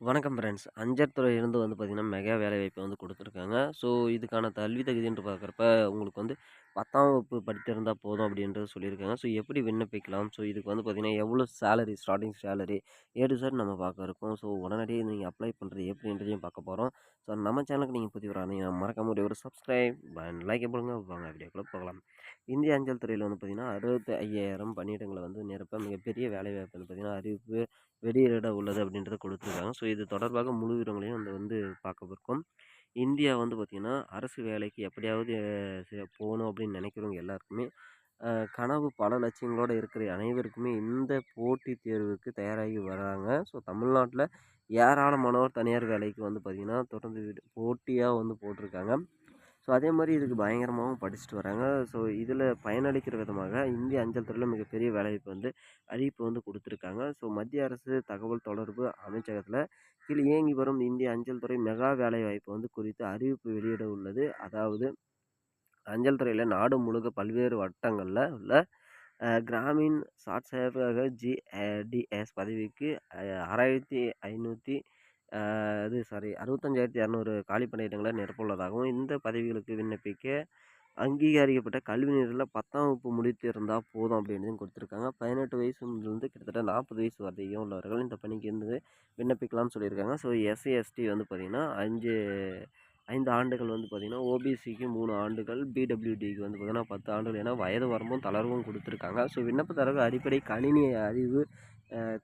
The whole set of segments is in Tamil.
வணக்கம் ஃப்ரெண்ட்ஸ். அஞ்சல் துறையிலிருந்து வந்து பார்த்திங்கன்னா மெகா வேலைவாய்ப்பை வந்து கொடுத்துருக்காங்க ஸோ, இதுக்கான கல்வி தகுதின்னு பார்க்குறப்ப, உங்களுக்கு வந்து 10ஆம் வகுப்பு படித்திருந்தால் போதும் அப்படின்றது சொல்லியிருக்காங்க. ஸோ, எப்படி விண்ணப்பிக்கலாம்? ஸோ, இதுக்கு வந்து பார்த்திங்கன்னா எவ்வளோ சேலரி ஸ்டார்டிங் சேலரி ஏ சார் நம்ம பார்க்க இருக்கோம். ஸோ, உடனடியே நீங்கள் அப்ளை பண்ணுறது எப்படின்றதையும் பார்க்க போகிறோம் ஸோ, நம்ம சேனலுக்கு நீங்கள் புதிய இருந்தீங்கன்னா, மறக்காம ஒரு சப்ஸ்கிரைப் அண்ட் லைக் போடுங்க. வாங்க வீடியோக்குள்ள போகலாம். இந்திய அஞ்சல் துறையில் வந்து பார்த்திங்கன்னா அறுபத்தி ஐயாயிரம் பணியிடங்களை வந்து நிரப்ப மிகப்பெரிய வேலைவாய்ப்பு வந்து பார்த்தீங்கன்னா, அறிவிப்பு வெளியிட உள்ளது அப்படின்றத கொடுத்துருக்காங்க ஸோ, இது தொடர்பாக முழு விவரங்களையும் வந்து வந்து பார்க்க இருக்கோம். இந்தியா வந்து பார்த்தீங்கன்னா, அரசு வேலைக்கு எப்படியாவது போகணும் அப்படின்னு நினைக்கிறவங்க எல்லாருக்குமே, கனவு பல லட்சியங்களோடு இருக்கிற அனைவருக்குமே இந்த போட்டித் தேர்வுக்கு தயாராகி வராங்க. ஸோ, தமிழ்நாட்டில் ஏராளமானவர் தனியார் வேலைக்கு வந்து பார்த்திங்கன்னா தொடர்ந்து விடு போட்டியாக வந்து போட்டிருக்காங்க. ஸோ, அதே மாதிரி இதுக்கு பயங்கரமாகவும் படிச்சுட்டு வராங்க. ஸோ, இதில் பயனளிக்கிற விதமாக இந்திய அஞ்சல் துறையில் மிகப்பெரிய வேலைவாய்ப்பு வந்து அறிவிப்பு வந்து கொடுத்துருக்காங்க ஸோ, மத்திய அரசு தகவல் தொடர்பு அமைச்சகத்தில் கீழ் இயங்கி வரும் இந்திய அஞ்சல் துறை மெகா வேலைவாய்ப்பு வந்து குறித்து அறிவிப்பு வெளியிட உள்ளது. அதாவது அஞ்சல் துறையில் நாடு முழுக்க பல்வேறு வட்டங்களில் உள்ள கிராமின் சாட் சேவக ஜிடிஎஸ் பதவிக்கு ஆறாயிரத்தி ஐநூற்றி இது சாரி 65,200 காலி பணியிடங்களை நிரப்புள்ளதாகவும் இந்த பதவிகளுக்கு விண்ணப்பிக்க அங்கீகரிக்கப்பட்ட கல்வி நிலையத்தில 10ஆம் வகுப்பு முடித்திருந்தால் போதும் அப்படின்றதையும் குடுத்துருக்காங்க. 18 வயசுலேருந்து கிட்டத்தட்ட 40 வயசு வரையும் உள்ளவர்கள் இந்த பணிக்கு வந்து விண்ணப்பிக்கலாம்னு சொல்லியிருக்காங்க. ஸோ, எஸ்சி, எஸ்டி வந்து பார்த்திங்கன்னா அஞ்சு ஐந்து ஆண்டுகள் வந்து பார்த்திங்கன்னா ஓபிசிக்கு மூணு ஆண்டுகள், பிடபிள்யூடிக்கு வந்து பார்த்தீங்கன்னா 10 ஆண்டுகள் ஏன்னா வயது வரம்பும் தளர்வும் கொடுத்துருக்காங்க ஸோ, விண்ணப்பதாரர்கள் அடிப்படை கணினி அறிவு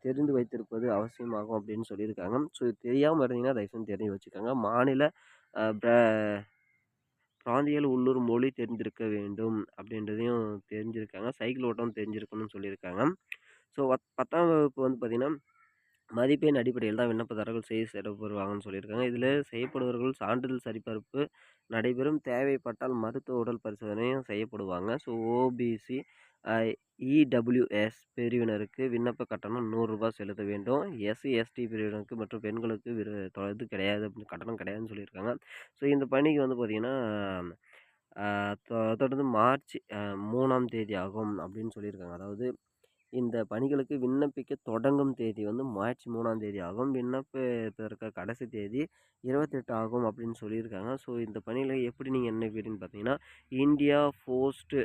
தெரிந்து வைத்திருப்பது அவசியமாகும் அப்படின்னு சொல்லியிருக்காங்க. ஸோ, தெரியாமல் இருந்தீங்கன்னா தயவுசெய்து தெரிஞ்சு வச்சுக்கோங்க. மாநில ப்ர பிராந்தியல் உள்ளூர் மொழி தெரிஞ்சிருக்க வேண்டும் அப்படின்றதையும் தெரிஞ்சிருக்காங்க. சைக்கிள் ஓட்டம் தெரிஞ்சிருக்கணும்னு சொல்லியிருக்காங்க. ஸோ, 10ஆம் வகுப்பு வந்து பார்த்திங்கன்னா மதிப்பெண் அடிப்படையில் தான் விண்ணப்பதாரர்கள் செய்ய சேரப்பெறுவாங்கன்னு சொல்லியிருக்காங்க. இதில் செய்யப்படுபவர்கள் சான்றிதழ் சரிபார்ப்பு நடைபெறும். தேவைப்பட்டால் மருத்துவ உடல் பரிசோதனையும் செய்யப்படுவாங்க. ஸோ, ஓபிசி, இடபிள்யூஎஸ் பிரிவினருக்கு விண்ணப்ப கட்டணம் நூறுரூபா செலுத்த வேண்டும். எஸ்சி, எஸ்டி பிரிவினருக்கு மற்றும் பெண்களுக்கு விரு இது கிடையாது கட்டணம் கிடையாதுன்னு சொல்லியிருக்காங்க. ஸோ, இந்த பணிக்கு வந்து பார்த்தீங்கன்னா, தொடர்ந்து மார்ச் மூணாம் தேதி ஆகும் அப்படின்னு சொல்லியிருக்காங்க. அதாவது இந்த பணிகளுக்கு விண்ணப்பிக்க தொடங்கும் தேதி வந்து மார்ச் மூணாம் தேதி ஆகும். விண்ணப்பத்திற்க கடைசி தேதி 28 ஆகும் அப்படின்னு சொல்லியிருக்காங்க. ஸோ, இந்த பணியில் எப்படி நீங்கள் விண்ணப்பிக்கிறீங்கன்னு பார்த்தீங்கன்னா, இந்தியா போஸ்ட்டு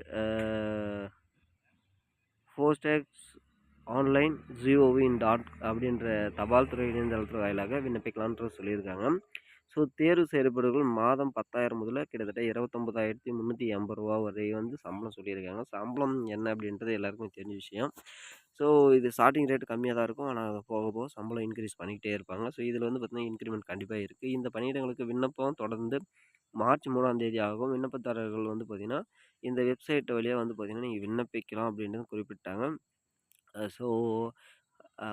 போஸ்டேக்ஸ் ஆன்லைன் ஜிஓவின் டாட் அப்படின்ற தபால் துறை இணையதளத்து வாயிலாக விண்ணப்பிக்கலாம்ன்ற சொல்லியிருக்காங்க. ஸோ, தேர்வு செய்யப்படுவர்கள் மாதம் 10,000 முதல்ல கிட்டத்தட்ட இருபத்தொம்பதாயிரத்தி முந்நூற்றி ஐம்பது ரூபா வரை வந்து சம்பளம் சொல்லியிருக்காங்க. சம்பளம் என்ன அப்படின்றது எல்லாருக்குமே தெரிஞ்ச விஷயம். ஸோ, இது ஸ்டார்டிங் ரேட் கம்மியாக தான் இருக்கும். ஆனால் போக போக சம்பளம் இன்க்ரீஸ் பண்ணிக்கிட்டே இருப்பாங்க. ஸோ, இதில் வந்து பார்த்திங்கன்னா இன்க்ரிமெண்ட் கண்டிப்பாக இருக்குது இந்த பணியிடங்களுக்கு விண்ணப்பம் தொடர்ந்து மார்ச் மூணாம் தேதி ஆகும். விண்ணப்பதாரர்கள் வந்து பார்த்திங்கன்னா இந்த வெப்சைட் வழியாக வந்து பார்த்திங்கன்னா நீங்கள் விண்ணப்பிக்கலாம் அப்படின்றது குறிப்பிட்டாங்க. ஸோ,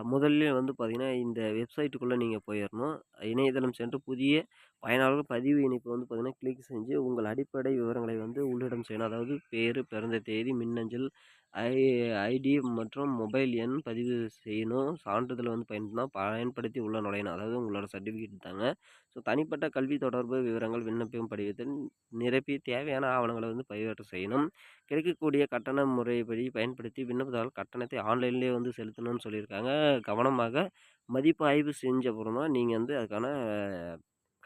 முதல்ல வந்து பார்த்திங்கன்னா இந்த வெப்சைட்டுக்குள்ளே நீங்கள் போயிடணும் இணையதளம் சென்று புதிய பயனாளர் பதிவு இணைப்பு வந்து பார்த்தீங்கன்னா, கிளிக் செஞ்சு உங்கள் அடிப்படை விவரங்களை வந்து உள்ளிடம் செய்யணும். அதாவது பேர் பிறந்த தேதி, மின்னஞ்சல், ஐ ஐடி மற்றும் மொபைல் எண் பதிவு செய்யணும். சான்றிதழ் வந்து பயன்படுத்தினா பயன்படுத்தி உள்ள நுழையணும். அதாவது உங்களோட சர்டிஃபிகேட் தாங்க. ஸோ, தனிப்பட்ட கல்வி தொடர்பு விவரங்கள் விண்ணப்பம் படிவத்தில் நிரப்பி தேவையான ஆவணங்களை வந்து பதிவேற்றம் செய்யணும். கிடைக்கக்கூடிய கட்டண முறைப்படி பயன்படுத்தி விண்ணப்பதால் கட்டணத்தை ஆன்லைன்லேயே வந்து செலுத்தணும்னு சொல்லியிருக்காங்க. கவனமாக மதிப்பாய்வு செஞ்ச அப்புறம் தான் வந்து அதுக்கான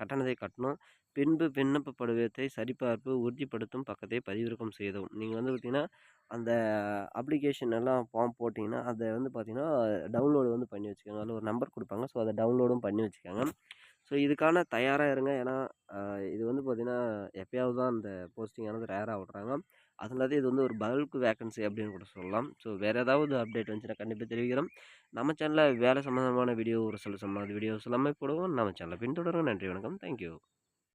கட்டணத்தை கட்டணும். பின்பு விண்ணப்ப படிவத்தை சரிபார்ப்பு உறுதிப்படுத்தும் பக்கத்தை பதிவிறக்கம் செய்தோம் நீங்கள் வந்து பார்த்தீங்கன்னா, அந்த அப்ளிகேஷன் எல்லாம் ஃபார்ம் போட்டிங்கன்னா அதை வந்து பார்த்தீங்கன்னா, டவுன்லோடு வந்து பண்ணி வச்சுக்கோங்க. அதில் ஒரு நம்பர் கொடுப்பாங்க ஸோ, அதை டவுன்லோடும் பண்ணி வச்சுக்கோங்க. ஸோ, இதுக்கான தயாராக இருங்க. ஏன்னா, இது வந்து பார்த்திங்கன்னா எப்பயாவது தான் அந்த போஸ்டிங் ஆனது ரேரா விடுறாங்க. அதனால இது வந்து ஒரு பல்க் வேக்கன்சி அப்படின்னு கூட சொல்லலாம். ஸோ, வேறு ஏதாவது அப்டேட் வந்துச்சுன்னா கண்டிப்பாக தெரிவிக்கிறோம். நம்ம சேனலில் வேலை சம்மந்தமான வீடியோ ஒரு சில சம்மந்த வீடியோஸ் எல்லாமே போடுவோம். நம்ம சேனல பின்தொடருங்க. நன்றி, வணக்கம். Thank you.